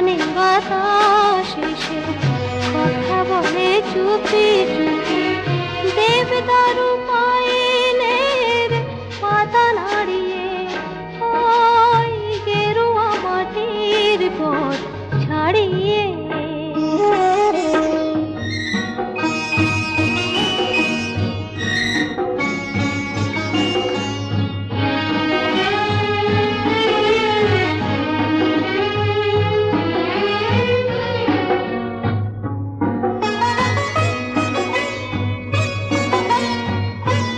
কানে বাতাস এসে কথা বলে চুপি চুপি। দেবদারু পায়েলের পাতা নাড়িয়ে, ওই গেরুয়া মাটির পথ ছাড়িয়ে।